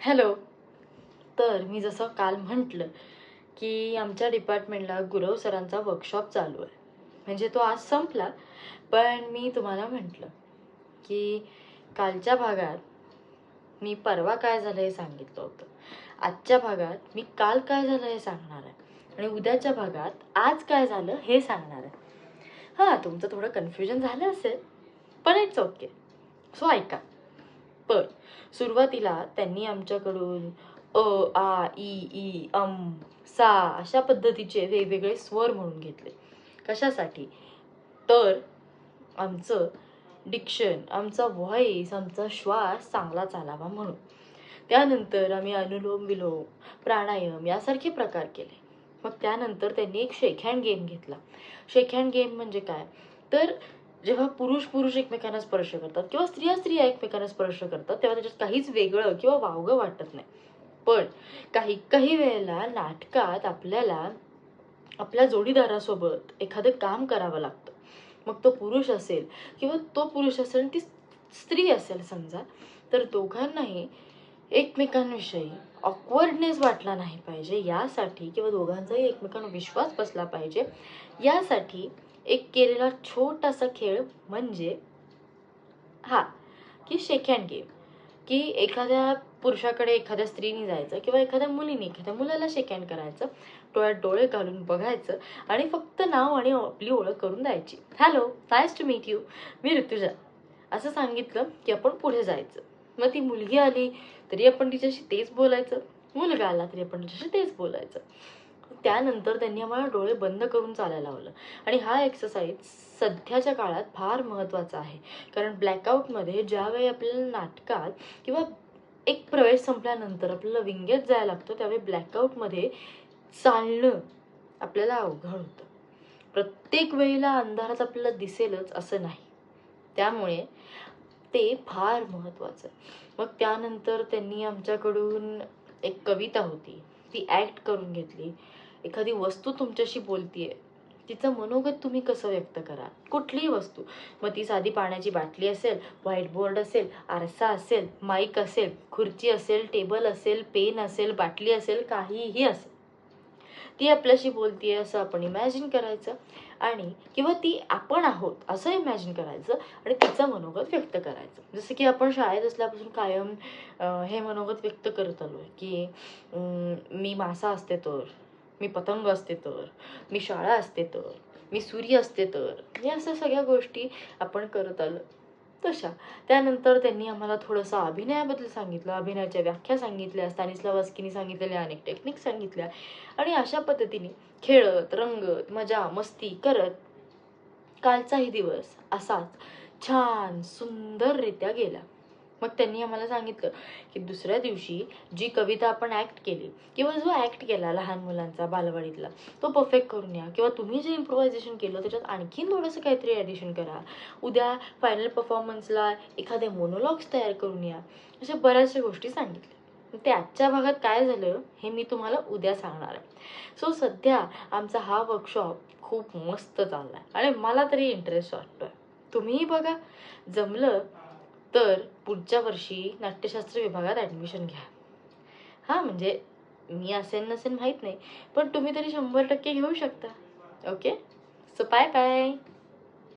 Hello. तर मी जसं काल म्हटलं की आमच्या डिपार्टमेंटला गुरव सरांचा वर्कशॉप चालू आहे. म्हणजे तो आज संपला. पण मी तुम्हाला म्हटलं की कालच्या भागात मी परवा काय झालं हे सांगितलं होतं. आजच्या भागात मी काल काय झालं हे सांगणार आहे. आणि उद्याच्या भागात आज काय झालं हे सांगणार आहे. हां तुमचं थोडं कन्फ्युजन झालं असेल पण इट्स ओके सो ऐका. पण सुरुवातीला त्यांनी आमच्याकडून अ आ ई ई अम सा अशा पद्धतीचे वेगवेगळे स्वर म्हणून घेतले. कशासाठी? तर आमचं डिक्शन आमचा व्हॉइस आमचा श्वास चांगला चालावा म्हणून. त्यानंतर आम्ही अनुलोम विलोम प्राणायाम यासारखे प्रकार केले. मग त्यानंतर त्यांनी एक शेक हँड गेम घेतला. शेक हँड गेम म्हणजे काय? तर जेव्हा पुरुष पुरुष एकमेकांना स्पर्श करतात किंवा स्त्रिया स्त्रिया एकमेकांना स्पर्श करतात तेव्हा त्याच्यात काहीच वेगळं किंवा वावगं वाटत नाही. पण काही काही वेळेला नाटकात आपल्याला आपल्या जोडीदारासोबत एखादं काम करावं लागतं. मग तो पुरुष असेल किंवा तो पुरुष असेल ती स्त्री असेल समजा तर दोघांनाही एकमेकांविषयी ऑकवर्डनेस वाटला नाही पाहिजे यासाठी किंवा दोघांचाही एकमेकांवर विश्वास बसला पाहिजे यासाठी एक केलेला छोटासा खेळ म्हणजे हा की शेक हँड गेम की एखाद्या पुरुषाकडे एखाद्या स्त्रीने जायचं किंवा एखाद्या मुलीने एखाद्या मुलाला शेक हँड करायचं डोळ्यात डोळे घालून बघायचं आणि फक्त नाव आणि आपली ओळख करून द्यायची. Hello nice to meet you मी ऋतुजा. असं सांगितलं की आपण पुढे जायचं. मग ती मुलगी आली तरी आपण तिच्याशी तेच बोलायचं. मुलगा आला तरी आपण तिच्याशी तेच बोलायचं. त्यानंतर त्यांनी आम्हाला डोळे बंद करून चालायला लावलं. आणि हा एक्सरसाइज सध्याच्या काळात फार महत्त्वाचा आहे. कारण ब्लॅकआउटमध्ये ज्यावेळी आपल्याला नाटकात किंवा एक प्रवेश संपल्यानंतर आपल्याला विंगेत जायला लागतो त्यावेळी ब्लॅकआउटमध्ये चालणं आपल्याला अवघड होतं. प्रत्येक वेळेला अंधारात आपल्याला दिसेलच असं नाही. त्यामुळे ते फार महत्त्वाचं मग त्यानंतर त्यांनी आमच्याकडून एक कविता होती. ती ॲक्ट करून घेतली. एखादी वस्तू तुमच्याशी बोलतीये तिचं मनोगत तुम्ही कसं व्यक्त करा कुठलीही वस्तू. मग ती साधी पाण्याची बाटली असेल व्हाईट बोर्ड असेल आरसा असेल माईक असेल खुर्ची असेल टेबल असेल पेन असेल बाटली असेल काहीही असेल. ती आपल्याशी बोलतीये असं आपण इमॅजिन करायचं आणि किंवा ती आपण आहोत असं इमॅजिन करायचं आणि तिचं मनोगत व्यक्त करायचं. जसं की आपण शाळेत असल्यापासून कायम हे मनोगत व्यक्त करत आलो आहे की मी मासा असते तर मी पतंग असते तर मी शाळा असते तर मी सूर्य असते तर या अशा सगळ्या गोष्टी आपण करत आलो. तशा. त्यानंतर त्यांनी आम्हाला थोडंसं अभिनयाबद्दल सांगितलं अभिनयाच्या व्याख्या सांगितल्या स्तानिस्लावस्कीनी सांगितलेल्या अनेक टेक्निक सांगितल्या. आणि अशा पद्धतीने खेळत रंगत मजा मस्ती करत कालचाही दिवस असाच छान सुंदररित्या गेला. मग त्यांनी आम्हाला सांगितलं की दुसऱ्या दिवशी जी कविता आपण ॲक्ट केली किंवा जो ॲक्ट केला लहान मुलांचा बालवाडीतला तो परफेक्ट करून या. किंवा तुम्ही जे इम्प्रोव्हायझेशन केलं त्याच्यात आणखीन थोडंसं काहीतरी ॲडिशन करा. उद्या फायनल परफॉर्मन्सला एखादे मोनोलॉग्स तयार करून या. अशा बऱ्याचशा गोष्टी सांगितल्या. ते आजच्या भागात काय झालं हे मी तुम्हाला उद्या सांगणार आहे. सो सध्या आमचा हा वर्कशॉप खूप मस्त चालला आहे आणि मला तरी इंटरेस्ट वाटतो आहे तुम्हीही बघा. जमलं तर पुढच्या वर्षी नाट्यशास्त्र विभागात ॲडमिशन घ्या. हां म्हणजे मी असेन नसेन माहीत नाही पण तुम्ही तरी शंभर टक्के घेऊ शकता. Okay so bye bye